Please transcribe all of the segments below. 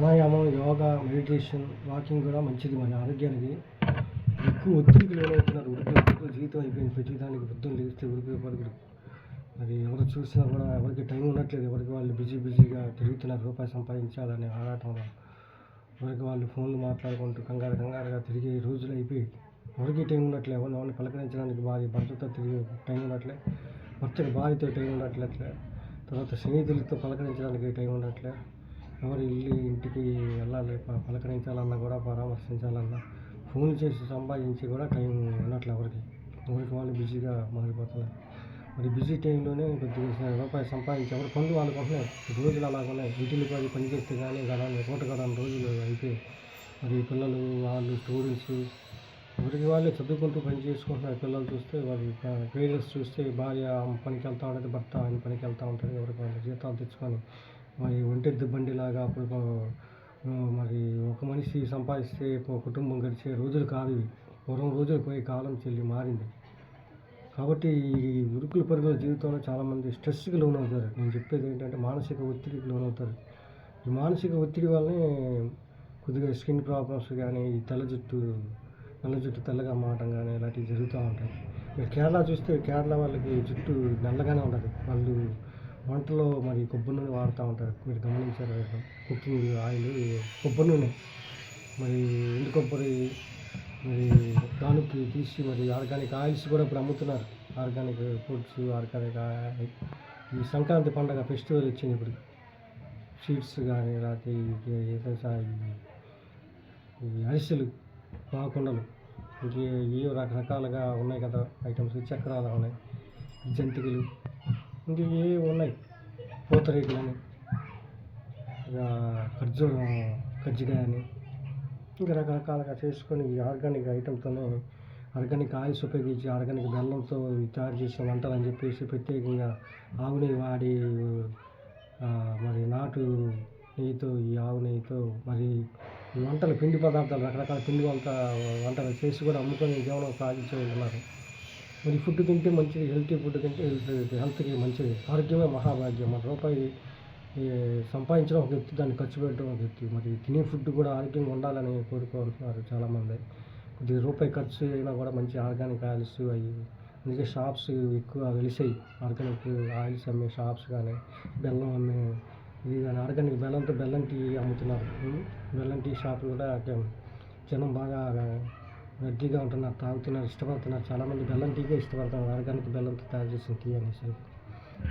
ప్రాణాయామం yoga meditation walking కూడా మంచిది. మన ఆరోగ్యానికి ఎక్కువ ఒత్తిడికి లోనవుతున్నారు. ఉరికి జీవితం అయిపోయింది. ప్రతిదానికి వృద్ధం లేస్తే ఉరికి మరి ఎవరు చూసినా కూడా ఎవరికి టైం ఉండట్లేదు. ఎవరికి వాళ్ళు బిజీ బిజీగా తిరుగుతున్నారు. రూపాయి సంపాదించాలనే ఆరాటంలో ఎవరికి వాళ్ళు ఫోన్లు మాట్లాడుకుంటూ కంగారు కంగారుగా తిరిగే రోజులు అయిపోయి ఎవరికి టైం ఉండట్లే ఎవరిని ఎవరిని పలకరించడానికి భార్య భర్తతో తిరిగి టైం ఉండట్లే. భర్తకి భార్యతో టైం ఉండట్లే. తర్వాత స్నేహితులతో పలకరించడానికి టైం ఉండట్లే. ఎవరి ఇల్లు ఇంటికి వెళ్ళాలి పలకరించాలన్నా కూడా పరామర్శించాలన్నా ఫోన్ చేసి సంపాదించి కూడా టైం ఉండట్లే ఎవరికి. ఎవరికి వాళ్ళు బిజీగా మారిపోతున్నారు. మరి బిజీ టైంలోనే కొద్దిగా రూపాయలు సంపాదించి ఎవరి పనులు వాళ్ళకు ఉంటున్నాయి రోజులు అలాగ ఉన్నాయి ఇంటికి పది పని చేస్తే కానీ గడాన్ని పూట గడాన్ని రోజులు అయితే మరి పిల్లలు వాళ్ళు స్టూడెంట్స్ ఎవరికి వాళ్ళే చదువుకుంటూ పని చేసుకుంటున్నారు. పిల్లలు చూస్తే వారి పేరెంట్స్ చూస్తే భార్య పనికి వెళ్తా ఉంటుంది భర్త ఆయన పనికి వెళ్తూ ఉంటాడు ఎవరికి వాళ్ళ జీతాలు తెచ్చుకొని మరి ఒంటెద్దు బండిలాగా అప్పుడు మరి ఒక మనిషి సంపాదిస్తే కుటుంబం గడిచే రోజులు కాదు ఇవి. పూర్వం రోజులు పోయి కాలం చెల్లి మారింది. కాబట్టి ఈ ఉరుకుల పరుగుల జీవితంలో చాలామంది స్ట్రెస్కి లోనవుతారు. నేను చెప్పేది ఏంటంటే మానసిక ఒత్తిడికి లోనవుతారు. ఈ మానసిక ఒత్తిడి వల్లనే కొద్దిగా స్కిన్ ప్రాబ్లమ్స్ కానీ ఈ తెల్ల జుట్టు నల్ల జుట్టు తెల్లగా మారడం కానీ ఇలాంటివి జరుగుతూ ఉంటాయి. మీరు కేరళ చూస్తే కేరళ వాళ్ళకి జుట్టు నల్లగానే ఉంటుంది వాళ్ళు వంటలో మరి కొబ్బరి నూనె వాడుతూ ఉంటారు. మీరు గమనించారు కుకింగ్ ఆయిల్ కొబ్బరి నూనె. మరి ఎండు కొబ్బరి మరి దానికి తీసి మరి ఆర్గానిక్ ఆయిల్స్ కూడా ఇప్పుడు అమ్ముతున్నారు. Organic foods organic oil. ఈ సంక్రాంతి పండగ ఫెస్టివల్ వచ్చింది ఇప్పుడు. స్వీట్స్ కానీ లేకపోతే ఈ ఈ అరిసెలు పాకుండలు ఇంకే ఏ రకరకాలుగా ఉన్నాయి కదా. ఐటమ్స్ చక్రాలు ఉన్నాయి. జంతికలు ఇంక ఏ ఉన్నాయి పూతరేకులు ఇక ఖర్జూరం కజ్జికాయ అని ఇంకా రకరకాలుగా చేసుకొని ఈ ఆర్గానిక్ ఐటమ్తోనే ఆర్గానిక్ ఆయిల్స్ ఉపయోగించి ఆర్గానిక్ బెల్లంతో తయారు చేసిన వంటలు అని చెప్పేసి ప్రత్యేకంగా ఆవుని వాడి మరి నాటు నెయ్యితో ఈ ఆవు నెయ్యితో మరి వంటలు పిండి పదార్థాలు రకరకాల పిండి వంట వంటలు చేసి కూడా అమ్ముకొని జీవనం సాగించే ఉన్నారు. మరి ఫుడ్ తింటే మంచిది హెల్తీ ఫుడ్ తింటే హెల్త్ హెల్త్కి మంచిది. ఆరోగ్యమే మహాభాగ్యం. మన రూపాయి సంపాదించడం ఒక ఎత్తు దాన్ని ఖర్చు పెట్టడం ఒక ఎత్తు మరి తినే ఫుడ్ కూడా ఆరోగ్యంగా ఉండాలని కోరుకుంటున్నారు చాలామంది. కొద్దిగా రూపాయి ఖర్చు అయినా కూడా మంచి ఆర్గానిక్ ఆయిల్స్ అవి అందుకే షాప్స్ ఎక్కువ వెలిసాయి. ఆర్గానిక్ ఆయిల్స్ అమ్మే షాప్స్ కానీ బెల్లం అమ్మే ఇది కానీ ఆర్గానిక్ బెల్లంతో బెల్లం టీ అమ్ముతున్నారు. బెల్లం టీ షాపులు కూడా జనం బాగా రద్దీగా ఉంటున్నారు తాగుతున్నారు ఇష్టపడుతున్నారు. చాలామంది బెల్లం టీగా ఇష్టపడతారు. ఆర్గానిక్ బెల్లంతో తయారు చేసిన టీ అనేసి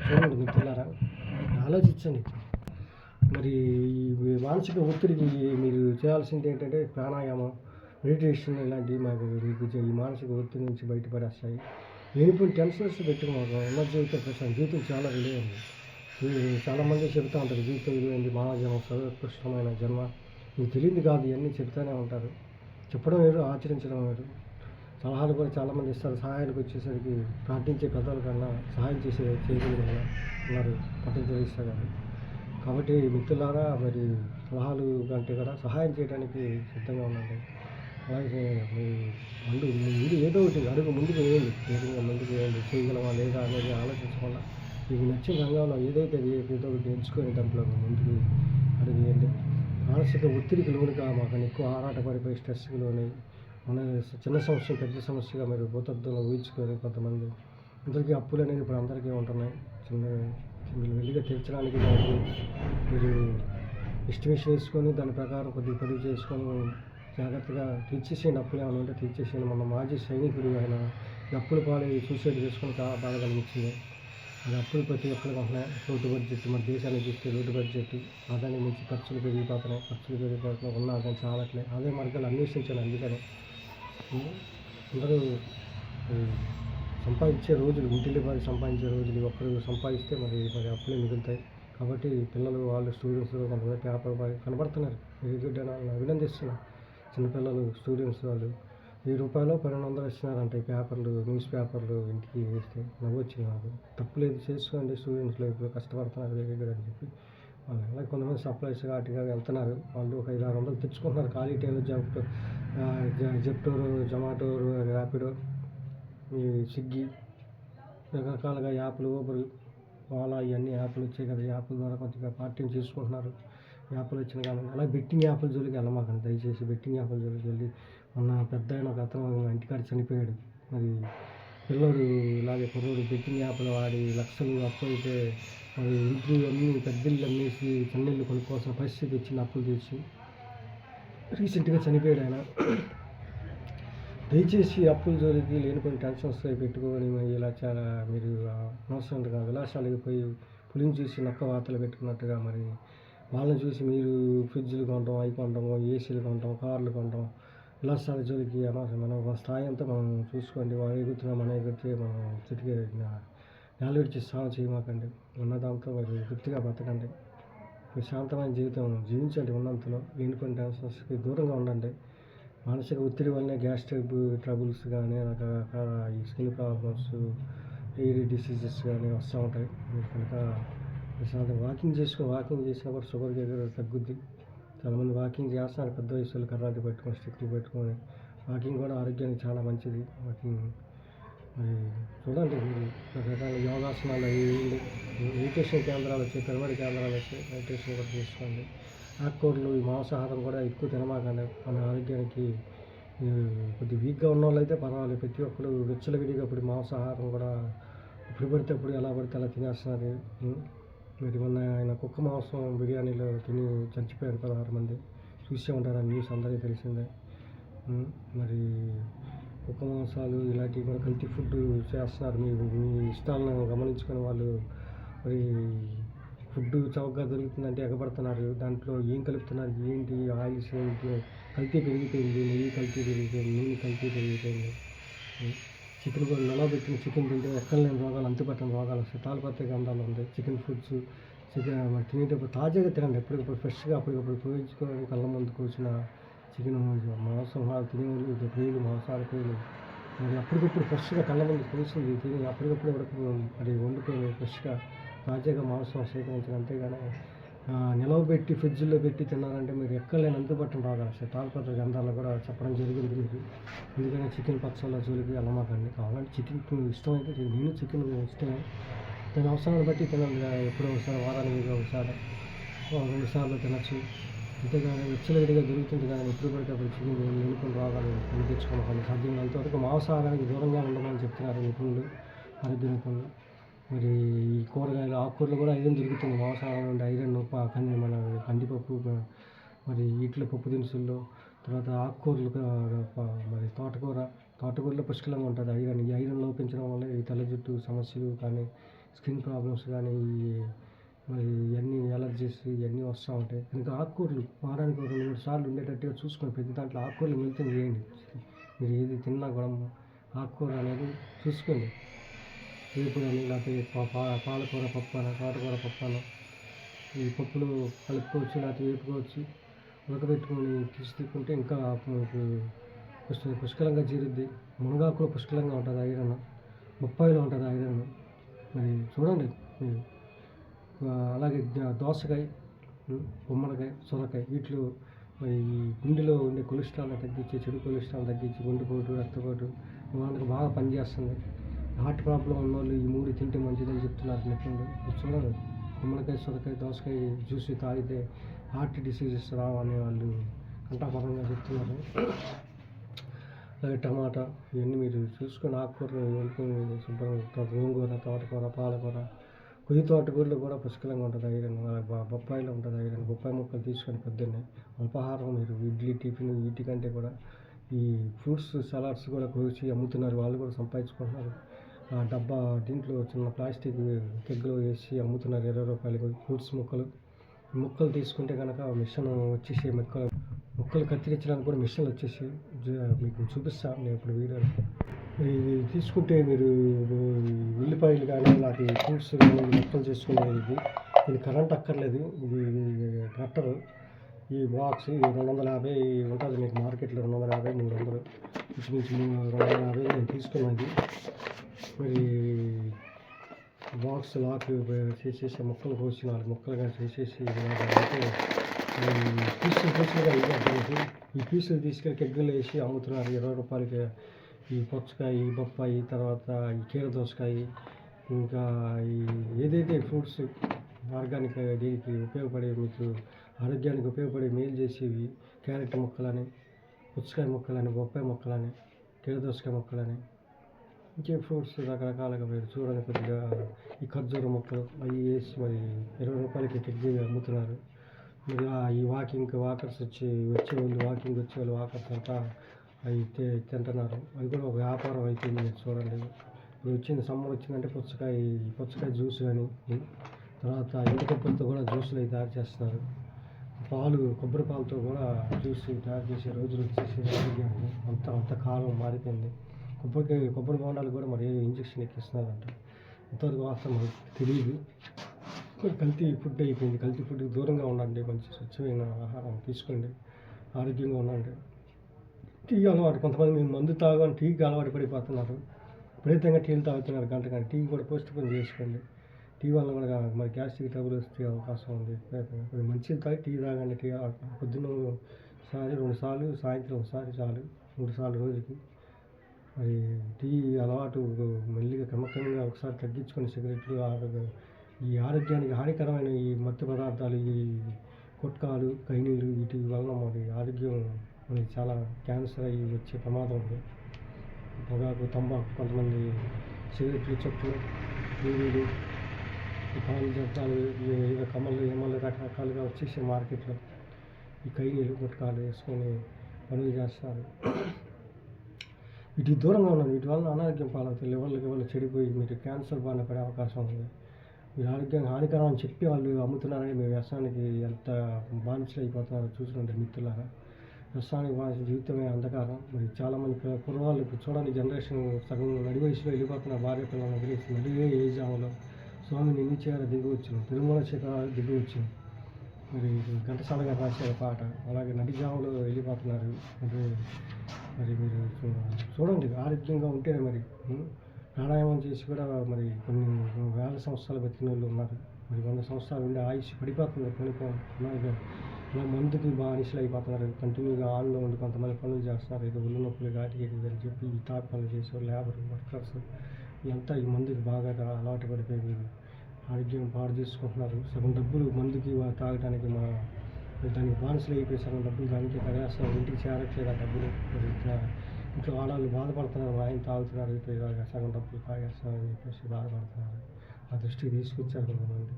చూడండి మిత్రులారా ఆలోచించండి. మరి ఈ మానసిక ఒత్తిడికి మీరు చేయాల్సింది ఏంటంటే ప్రాణాయామం మెడిటేషన్ ఇలాంటివి మాకు మీకు ఈ మానసిక ఒత్తిడి నుంచి బయటపడేస్తాయి. లేనిపోయిన టెన్షన్స్ పెట్టుకోమాకు ఉన్న జీవితం ప్రశ్న జీవితం చాలా విలువైంది ఈ చాలామంది చెబుతూ ఉంటారు జీవితం విలువైంది మానవ జన్మ సర్వోత్కృష్టమైన జన్మ. మీకు తెలియదు కాదు ఇవన్నీ చెప్తూనే ఉంటారు. చెప్పడం వేరు ఆచరించడం వేరు. సలహాలు కూడా చాలామంది ఇస్తారు. సహాయానికి వచ్చేసరికి ప్రార్థించే పెద్దల కన్నా సహాయం చేసే చేయగలిగిన ఉన్నారు. పట్టణ గారు. కాబట్టి మిత్రులారా మరి సలహాలు కంటే కూడా సహాయం చేయడానికి సిద్ధంగా ఉండండి. అలాగే మీ ముందు ముందు ఏదో ఒకటి అడుగు ముందుకు వేయండి. వేగంగా ముందుకు వేయండి చేయగలమా లేదా అనేది ఆలోచించకుండా మీకు నచ్చిన రంగంలో ఏదైతే ఏదో ఒకటి ఎంచుకొని దాంట్లో ముందుకు అడుగు వేయండి. మానసిక ఒత్తిడికి లోనుగా మాకు ఎక్కువ ఆరాటపడిపోయి స్ట్రెస్కి లోనై మన చిన్న సమస్య పెద్ద సమస్యగా మీరు భూతత్వంలో ఊహించుకొని కొంతమంది అందరికీ అప్పులు అనేది ఇప్పుడు అందరికీ ఉంటున్నాయి. చిన్న మీరు వెళ్ళిగా తీర్చడానికి దానికి మీరు ఎస్టిమేషన్ వేసుకొని దాని ప్రకారం కొద్దిగా పొదుపు చేసుకొని జాగ్రత్తగా తీర్చేసేయండి. అప్పులు ఏమైనా ఉంటే తీర్చేసేయండి. మన మాజీ సైనికుడు ఆయన ఈ అప్పులు పాలై సూసైడ్ చేసుకొని చాలా బాధ కలిగించింది అది అప్పులు ప్రతి ఒక్కరికి ఉంటున్నాయి రోడ్డు బడ్జెట్ మన దేశానికి చూస్తే రోడ్డు బడ్జెట్ అదాన్ని మించి ఖర్చులు పెరిగిపోతున్నాయి ఖర్చులు పెరిగిపోతున్నాయి ఉన్న ఆదాయం చాలట్లే అదే మార్గాలు అన్వేషించాలి అందుకని. అందరూ సంపాదించే రోజులు ఇంటిల్లి పది సంపాదించే రోజులు ఒక్కరు సంపాదిస్తే మరి మరి అప్పులే మిగులుతాయి. కాబట్టి పిల్లలు వాళ్ళు స్టూడెంట్స్ కొంతమంది పేపర్ బాయ్ కనబడుతున్నారు. వెరీ గుడ్ అభినందిస్తున్నాను చిన్నపిల్లలు స్టూడెంట్స్ వాళ్ళు వెయ్యి రూపాయలు పన్నెండు వందలు ఇస్తున్నారంట ఈ పేపర్లు న్యూస్ పేపర్లు ఇంటికి వేస్తే. నవ్వొచ్చింది నాకు. తప్పులేదు చేసుకోండి స్టూడెంట్స్లో ఇప్పుడు కష్టపడుతున్నారు దగ్గర అని చెప్పి. వాళ్ళు అలాగే కొంతమంది సప్లైస్ వాటిగా వెళ్తున్నారు. వాళ్ళు ఒక ఐదు ఆరు వందలు తెచ్చుకుంటున్నారు. ఖాళీ టైంలో జెప్టో జెప్టోరు జొమాటోరు ర్యాపిడో ఈ స్విగ్గీ రకరకాలుగా యాప్లు ఊబర్ ఓలా ఇవన్నీ యాప్లు వచ్చాయి కదా. యాప్ల ద్వారా కొద్దిగా పార్టీని చేసుకుంటున్నారు. యాప్లు వచ్చిన కానీ అలా బెట్టింగ్ యాప్ల జోలికి వెళ్ళమాకండి. దయచేసి బెట్టింగ్ యాప్ల జోలికి వెళ్ళి మొన్న పెద్ద ఆయన ఒక అతను ఇంటికాడ చనిపోయాడు. మరి పిల్లోడు ఇలాగే కుర్రోడు బెట్టింగ్ యాప్లు వాడి లక్షలు అప్పు అయితే మరి ఇంట్లో అన్నీ పెద్ద ఇల్లు అమ్మేసి చిన్న ఇల్లు కొనుక్కోవాల్సిన పరిస్థితి వచ్చింది అప్పులు తెచ్చి రీసెంట్గా చనిపోయాడు ఆయన. దయచేసి అప్పుల జోలికి లేనిపోయిన టెన్షన్స్ పెట్టుకొని మరి ఇలా చాలా మీరు అనవసరంగా విలాసాలకి పోయి పులిని చూసి నక్క వార్తలు పెట్టుకున్నట్టుగా మరి వాళ్ళని చూసి మీరు ఫ్రిడ్జ్లు కొనడం అవి కొనడం ఏసీలు కొనడం కార్లు కొనడం విలాసాల జోలికి మనం మన స్థాయి అంతా మనం చూసుకోండి. వాళ్ళు ఎగురుతున్నా మనం ఎగురితే మనం చిటికే వాల్యూడ్ చేసి సాగు చేయమాకండి. ఉన్న దాంతో మరి గుర్తిగా బతకండి ప్రశాంతమైన జీవితం జీవించండి ఉన్నంతలో. లేనిపోయిన టెన్షన్స్కి దూరంగా ఉండండి. మానసిక ఒత్తిడి వల్లనే గ్యాస్ట్రిక్ ట్రబుల్స్ కానీ రకరకాల ఈ స్కిన్ ప్రాబ్లమ్స్ ఎయిర్ డిసీజెస్ కానీ వస్తూ ఉంటాయి. కనుక ప్రశాంతంగా వాకింగ్ చేసుకో వాకింగ్ చేసినప్పుడు షుగర్ దగ్గర తగ్గుద్ది. చాలామంది వాకింగ్ చేస్తారు పెద్ద వయసులు కర్రాటి పెట్టుకొని స్టిక్లు పెట్టుకొని. వాకింగ్ కూడా ఆరోగ్యానికి చాలా మంచిది. వాకింగ్ మరి చూడండి మీరు. రకరకాల యోగాసనాలు అవి మెడిటేషన్ కేంద్రాలు వచ్చాయి పిరమిడ్ కేంద్రాలు వచ్చాయి మెడిటేషన్ కూడా చేసుకోండి ఆకుకూరలు ఈ మాంసాహారం కూడా ఎక్కువ తినమాకండి. మన ఆరోగ్యానికి కొద్ది వీక్గా ఉన్న వాళ్ళు అయితే పర్వాలేదు. ప్రతి ఒక్కరు విచ్చలవిడిగా ఇప్పుడు మాంసాహారం కూడా ఇప్పుడు పడితే అప్పుడు ఎలా పడితే అలా తినేస్తున్నారు. ఉం. మరి మొన్న ఆయన కుక్క మాంసం బిర్యానీలో తిని చచ్చిపోయారు పదహారు మంది. చూసే ఉంటారు ఆ న్యూస్ అందరికీ తెలిసిందే. మరి కుక్క మాంసాలు ఇలాంటివి కూడా కల్తీ ఫుడ్ చేస్తున్నారు. మీ మీ ఇష్టాలను గమనించుకొని వాళ్ళు మరి ఫుడ్ చౌకగా దొరుకుతుందంటే ఎగబడుతున్నారు. దాంట్లో ఏం కలుపుతున్నారు? ఏంటి? ఆయిల్స్ ఏంటి? కల్తీ పెరిగిపోయింది. నెయ్యి కల్తీ పెరిగిపోయింది. నూనె కల్తీ పెరిగిపోయింది. చికెన్ కూడా నిలవబెట్టిన చికెన్ తింటే ఎక్కడలేని రోగాలు అంతుపట్టని రోగాలు వస్తాయి తాళపత్ర గంధాలు ఉంది చికెన్ ఫుడ్స్ చికెన్ తినేటప్పుడు తాజాగా తినండి. ఎప్పటికప్పుడు ఫ్రెష్గా అప్పటికప్పుడు పోయించుకొని కళ్ళ ముందు కూర్చున్న చికెన్ మాంసం తినేవాళ్ళు ప్రియులు మాంసాహార ప్రియులు. మరి అప్పటికప్పుడు ఫ్రెష్గా కళ్ళ ముందు కూర్చుంది తిని అప్పటికప్పుడు ఉడక మరి వండుకొని ఫ్రెష్గా తాజాగా మాంసం సేకరించిన అంతేగాని నిలవబెట్టి ఫ్రిడ్జ్లో పెట్టి తిన్నారంటే మీరు ఎక్కలేని అందుబాటులో అంతుపట్టడం రాగలరు సార్. తాళపత్ర గంధాలు కూడా చెప్పడం జరిగింది మీకు. ఎందుకంటే చికెన్ పచ్చళ్ళ జోలికి వెళ్ళమాకండి. కావాలంటే చికెన్ ఇష్టమైతే నేను చికెన్ ఇష్టమే. దాని అవసరాన్ని బట్టి తినాలి ఎప్పుడో ఒకసారి వారానికి ఒకసారి రెండు సార్లు తినచ్చు. అంతేగాని విచ్చలవిడిగా దొరుకుతుంది కానీ ఎప్పుడు పడితే అప్పుడు చికెన్ నిలుపుని రోగాలు కొని తెచ్చుకోవాలి సాధ్యమైనంత వరకు మాంసాహారానికి దూరంగా ఉండమని చెప్తున్నారు నిపుణులు ఆరోగ్య నిపుణులు మరి ఈ కూరగాయలు ఆకుకూరలు కూడా ఐరన్ దొరుకుతుంది మాంసాహారం నుండి ఐరన్ కంది మన కందిపప్పు మరి వీటిలో పప్పు దినుసుల్లో. తర్వాత ఆకుకూరలు మరి తోటకూర తోటకూరలో పుష్కలంగా ఉంటుంది ఐరన్. ఈ ఐరన్ లోపించడం వల్ల ఈ తల జుట్టు సమస్యలు కానీ స్కిన్ ప్రాబ్లమ్స్ కానీ ఈ మరి ఇవన్నీ ఎలర్జీస్ ఇవన్నీ వస్తూ ఉంటాయి. ఇంకా ఆకుకూరలు వారానికి ఒక రెండు మూడు సార్లు ఉండేటట్టుగా చూసుకోండి ప్రతి దాంట్లో ఆకుకూరలు మిళితం చేయండి. మీరు ఏది తిన్నా కూడా ఆకుకూర అనేది చూసుకోండి. వేపుడు అని లేకపోతే పాలకూర పప్పు అని తోటకూర పప్పు అని ఈ పప్పులు కలుపుకోవచ్చు లేకపోతే వేపుకోవచ్చు ఉడకబెట్టుకొని తీసి తీసుకుంటే ఇంకా మీకు పుష్క పుష్కలంగా జీరుద్ది. మునగాకులో పుష్కలంగా ఉంటుంది ఐరన్. బొప్పాయిలో ఉంటుంది ఐరన్. మరి చూడండి మీరు. అలాగే దోసకాయ ఉం, గుమ్మడికాయ సొరకాయ వీటిలో మరి ఈ గుండెలో ఉండే కొలెస్ట్రాల్ తగ్గించి చెడు కొలెస్ట్రాల్ తగ్గించి గుండెపోటు రక్తపోటు ఇవాళకి బాగా పనిచేస్తుంది. హార్ట్ ప్రాబ్లం ఉన్న వాళ్ళు ఈ మూడు తింటే మంచిదని చెప్తున్నారు నిపుణులు చూడండి గుమ్మడికాయ సొరకాయ దోసకాయ జ్యూస్ తాగితే హార్ట్ డిసీజెస్ రావని వాళ్ళు కంటాపరంగా చెప్తున్నారు. అలాగే టమాటా ఇవన్నీ మీరు చూసుకొని ఆకుకూరలు వండుకొని శుభ్రంగా గోంగూర తోటకూర పాలకూర కొయ్యి తోటకూరలో కూడా పుష్కలంగా ఉంటుంది ఐరన్. బొప్పాయిలో ఉంటుంది ఐరన్. బొప్పాయి ముక్కలు తీసుకొని పొద్దున్నే అల్పాహారం మీరు ఇడ్లీ టిఫిన్ వీటికంటే కూడా ఈ ఫ్రూట్స్ సలాడ్స్ కూడా కోసి అమ్ముతున్నారు. వాళ్ళు కూడా సంపాదించుకుంటున్నారు. డబ్బా దీంట్లో చిన్న ప్లాస్టిక్ కెగ్లో వేసి అమ్ముతున్నారు ఇరవై రూపాయలకి. ఫ్రూట్స్ ముక్కలు మొక్కలు ముక్కలు తీసుకుంటే కనుక మిషన్ వచ్చేసి ముక్కలు ముక్కలు కత్తిరించడానికి కూడా మిషన్లు వచ్చేసి మీకు చూపిస్తాను నేను ఇప్పుడు వీడియో ఇది తీసుకుంటే మీరు ఉల్లిపాయలు కానీ నాకు ఫ్రూట్స్ కానీ ముక్కలు చేసుకునేది ఇది ఇది కరెంట్ అక్కర్లేదు. ఇది కట్టరు ఈ బాక్స్ రెండు వందల యాభై ఉంటుంది. మీకు మార్కెట్లో రెండు వందల యాభై మూడు వందలు. ఇంచుమించు రెండు వందల యాభై నేను తీసుకున్నది మరి బాక్స్ లాక్ చేసేసి మొక్కలు కోసి నాలుగు మొక్కలుగా చేసేసి ఈ పీసులు పీసులుగా ఇవ్వాలి ఈ పీసులు తీసుకెళ్ళి కెగ్గలు వేసి అమ్ముతున్నారు. ఇరవై రూపాయలకి ఈ పచ్చకాయ ఈ బొప్పాయి తర్వాత ఈ కీర దోసకాయ ఇంకా ఈ ఏదైతే ఫ్రూట్స్ ఆర్గానిక్ దీనికి ఉపయోగపడే మీకు ఆరోగ్యానికి ఉపయోగపడే మేలు చేసేవి క్యారెట్ మొక్కలని పుచ్చకాయ మొక్కలని బొప్పాయి మొక్కలని కిరదోసకాయ మొక్కలని ఇంకే ఫ్రూట్స్ రకరకాలుగా మీరు చూడండి కొద్దిగా ఈ ఖర్జూర మొక్కలు అవి వేసి మరి ఇరవై రూపాయలకి కేజీగా అమ్ముతున్నారు. మరి ఈ వాకింగ్ వాకర్స్ వచ్చి వచ్చే వాళ్ళు వాకింగ్ వచ్చే వాళ్ళు వాకర్స్ అంతా అవి తింటున్నారు. అది కూడా ఒక వ్యాపారం అయిపోయింది మీరు చూడండి. ఇప్పుడు వచ్చింది సమ్మర్ వచ్చిందంటే పుచ్చకాయ పుచ్చకాయ జ్యూస్ కానీ తర్వాత ఎండుకొబ్బరితో కూడా జ్యూసులు అవి తయారు చేస్తున్నారు. పాలు కొబ్బరి పాలతో కూడా జ్యూస్ తయారు చేసే రోజులు వచ్చేసి ఆరోగ్యాన్ని అంత అంత కాలం మారిపోయింది. కొబ్బరికాయ కొబ్బరి బోండాలు కూడా మరి ఇంజక్షన్ ఎక్కిస్తున్నారంట. ఇంతవరకు వాస్తవం మనకు తెలియదు కల్తీ ఫుడ్ అయిపోయింది. కల్తీ ఫుడ్కి దూరంగా ఉండండి. మంచి స్వచ్ఛమైన ఆహారం తీసుకోండి. ఆరోగ్యంగా ఉండండి. టీ అలవాటు కొంతమంది మేము మందు తాగని టీకి అలవాటు పడిపోతున్నారు. విపరీతంగా టీలు తాగుతున్నారు గంట గంట టీ కూడా పోస్ట్ పోన్ చేసుకోండి. టీ వల్ల కూడా మరి గ్యాస్ట్రిక్ ట్రబుల్ వచ్చే అవకాశం ఉంది. కొంచెం మంచిది తాగి టీ తాగండి టీ పొద్దున్న ఒకసారి రెండు సార్లు సాయంత్రం ఒకసారి చాలు. మూడు సార్లు రోజుకి. మరి టీ అలవాటు మెల్లిగా క్రమక్రమంగా ఒకసారి తగ్గించుకొని సిగరెట్లు ఈ ఆరోగ్యానికి హానికరమైన ఈ మత్తు పదార్థాలు ఈ గుట్కాలు కైనీలు వీటి వలన మరి ఆరోగ్యం మనకి చాలా క్యాన్సర్ అయ్యి వచ్చే ప్రమాదం ఉంది. పొగాకు తంబాకు కొంతమంది సిగరెట్లు చెట్లు నీళ్ళు ఈ పాలు జంతాలు ఏదో కమ్మలు ఏమలు రకరకాలుగా వచ్చేసి మార్కెట్లో ఈ కైనీలు గుట్కాలు వేసుకొని పనులు చేస్తారు. వీటికి దూరంగా ఉన్నాను వీటి వల్ల అనారోగ్యం పాలవుతాయి లెవెల్కి ఎవరు చెడిపోయి మీరు క్యాన్సర్ బారిన పడే అవకాశం ఉంది. మీరు ఆరోగ్యం హానికరం అని చెప్పి వాళ్ళు అమ్ముతున్నారని మీ వ్యసనానికి ఎంత బానిసలు అయిపోతున్నారో చూసినండి మిత్రులారా. వ్యసనానికి బానిస జీవితమే అంధకారం. మరి చాలామంది కుర్రవాళ్ళు ఇప్పుడు చూడండి జనరేషన్ సగం నడి వయసులో వెళ్ళిపోతున్నారు భార్య పిల్లలను వదిలేసి నడివే ఏజ్ ఆమెలో స్వామి నిన్ను చేయాలి దిగి తిరుమల శిఖరాలు దిగి మరి ఘంటసాలగా రాశారు పాట. అలాగే నటి జాములో వెళ్ళిపోతున్నారు మరి మరి మీరు చూడండి ఆరోగ్యంగా ఉంటేనే మరి ప్రాణాయామం చేసి కూడా మరి కొన్ని వేల సంవత్సరాలు బతికిన వాళ్ళు ఉన్నారు. మరి వంద సంవత్సరాలు ఉండే ఆయుష్ పడిపోతుంది. పడిపోతుంది ఇలా మందుకి బానిసలు అయిపోతున్నారు. కంటిన్యూగా ఆన్లో ఉండి కొంతమంది పనులు చేస్తున్నారు. ఏదో ఒళ్ళు నొప్పులు ఘాటికి అని చెప్పి తాపి పనులు చేసే లేబర్ వర్కర్స్. ఎంత ఈ మందుకి బాగా అలవాటు పడిపోయి ఆరోగ్యం పాడు చేసుకుంటున్నారు. సగం డబ్బులు మందుకి తాగడానికి మా దానికి బానిసలు అయిపోయి సగం డబ్బులు దానికి తగలేస్తున్నారు ఇంటికి చేరట్లేదు ఆ డబ్బులు ఇంట్లో ఆడవాళ్ళు బాధపడుతున్నారు. మా ఆయన తాగుతున్నారు. అయిపోయి ఇలాగ సగం డబ్బులు తాగేస్తున్నారు అని చెప్పేసి బాధపడుతున్నారు. ఆ దృష్టికి తీసుకొచ్చారు కొంతమంది.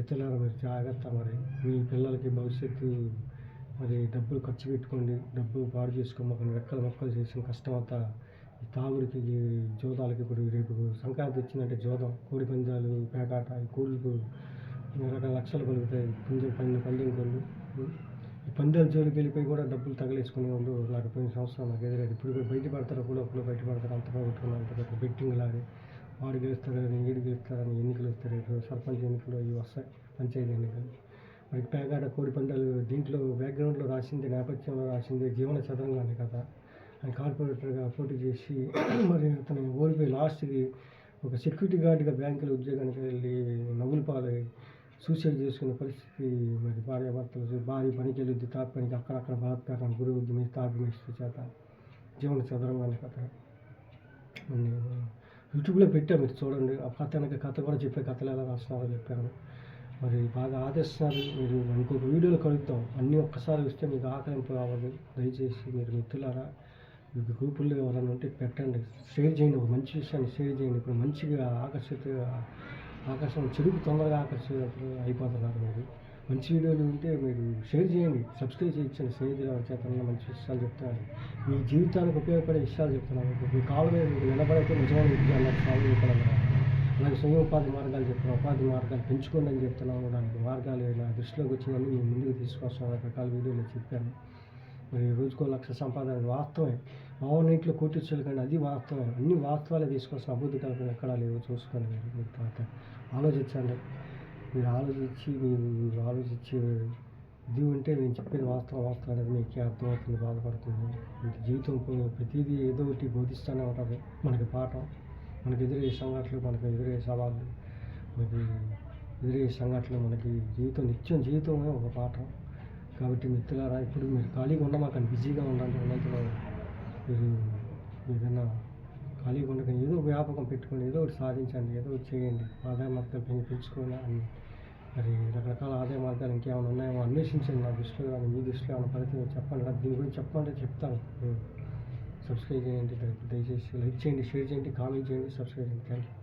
ఇతరులారా మీరు? జాగ్రత్త మరి. మీ పిల్లలకి భవిష్యత్తు మరి డబ్బులు ఖర్చు పెట్టుకోండి. డబ్బులు పాడు చేసుకోమని రెక్కలు మొక్కలు చేసిన కష్టం అంతా తాగుడికి జోదాలకి ఇప్పుడు రేపు సంక్రాంతి వచ్చిందంటే జోదం కోడి పందాలు పేకాట ఈ కోళ్ళకు రకరకాల లక్షలు కలుగుతాయి. పందెం పందెం పందెం కోళ్ళు. ఈ పందాల జోలికి వెళ్ళిపోయి కూడా డబ్బులు తగలేసుకునే వాళ్ళు నాకు పోయిన సంవత్సరం నాకు ఎదురయ్యారు ఇప్పుడు కూడా బయట పడతారు కూడా ఒకళ్ళు బయట పడతారు అంత పోగొట్టుకున్నారు బెట్టింగ్ లాగే. వాడు గెలుస్తారని వీడు గెలుస్తారని ఎన్నికలు వస్తారు సర్పంచ్ ఎన్నికలు ఇవి వస్తాయి పంచాయతీ ఎన్నికలు. మరి పేకాట కోడి పందాలు దీంట్లో బ్యాక్గ్రౌండ్లో రాసింది నేపథ్యంలో రాసింది జీవన చదరంగానే కదా. కార్పొరేటర్గా పోటీ చేసి మరి అతను ఓడిపోయి లాస్ట్కి ఒక సెక్యూరిటీ గార్డ్గా బ్యాంకులో ఉద్యోగానికి వెళ్ళి నవ్వులు పాలై సూసైడ్ చేసుకునే పరిస్థితి మరి భార్యాభర్తలు భార్య పనికి వెళ్ళొద్ది తాపి పనికి అక్కడక్కడ బలాత్కారం గురి వద్దు మీ తాపి మిస్టర్ చేత జీవన చదరంగానే కథ. నేను యూట్యూబ్లో పెట్టా మీరు చూడండి. ఆ కథ వెనక కథ కూడా చెప్పే కథలు ఎలా రాస్తున్నారో చెప్పాను. మరి బాగా ఆదర్శనాలు మీరు. ఇంకొక వీడియోలో కలుగుతాం అన్నీ ఒక్కసారి వస్తే మీకు ఆకలింపు రావద్దు. దయచేసి మీరు మిత్రులారా గ్రూపుల్లో ఎవరైనా ఉంటే పెట్టండి. షేర్ చేయండి. ఒక మంచి విషయాన్ని షేర్ చేయండి. ఇప్పుడు మంచిగా ఆకర్షిత ఆకర్షణ చెడుకు తొందరగా ఆకర్షిత అయిపోతున్నారు మీరు. మంచి వీడియోలు ఉంటే మీరు షేర్ చేయండి. సబ్స్క్రైబ్ చేయించండి స్నేహితుల చేత మంచి విషయాలు చెప్తున్నారు మీ జీవితానికి ఉపయోగపడే విషయాలు చెప్తున్నారు. మీకు మీ కాళ్ళ మీద మీకు నిలబడైతే నిజమైన విద్య సాల్వ్ చెప్పడం అలాగే స్వయం ఉపాధి మార్గాలు చెప్తున్నాం ఉపాధి మార్గాలు పెంచుకోండి అని చెప్తున్నాము దానికి మార్గాలు నా దృష్టిలోకి వచ్చిందని మీ ముందుకు తీసుకొస్తాం రకరకాల వీడియోలు చెప్పాను. మరి రోజుకో లక్ష సంపాదన వాస్తవమే. మామూలు కోటించాలి కానీ అది వాస్తవం అన్ని వాస్తవాలే తీసుకొస్తాం. అభివృద్ధి కల్పన ఎక్కడా లేవు చూసుకొని మీరు తర్వాత ఆలోచించండి. మీరు ఆలోచించి మీరు ఆలోచించి ఇది ఉంటే నేను చెప్పేది వాస్తవం వాస్తవం అనేది మీకు అర్థమవుతుంది బాధపడుతుంది. ఇంత జీవితం ప్రతిదీ ఏదో ఒకటి బోధిస్తూనే ఉంటుంది. మనకి పాఠం మనకి ఎదురయ్యే సంఘటనలు మనకి ఎదురయ్యే సవాళ్ళు మనకి ఎదురయ్యే సంఘటనలు మనకి జీవితం నిత్యం జీవితమే ఒక పాఠం. కాబట్టి మిత్రులారా ఇప్పుడు మీరు ఖాళీగా ఉండమాకండి బిజీగా ఉండండి. ఉన్నంతలో మీరు ఏదైనా ఖాళీగా ఉండకండి. ఏదో ఒక వ్యాపకం పెట్టుకోండి. ఏదో ఒకటి సాధించండి. ఏదో ఒకటి చేయండి. ఆదాయ మార్గాలు పెంచి పెంచుకొని అని. మరి రకరకాల ఆదాయ మార్గాలు ఇంకేమైనా ఉన్నాయేమో అన్వేషించండి నా దృష్టిలో కానీ మీ దృష్టిలో ఏమైనా పడితే చెప్పండి. దీని గురించి చెప్పమంటే చెప్తాను. సబ్స్క్రైబ్ చేయండి. దయచేసి లైక్ చేయండి షేర్ చేయండి కామెంట్ చేయండి సబ్స్క్రైబ్ చేయండి. Thank you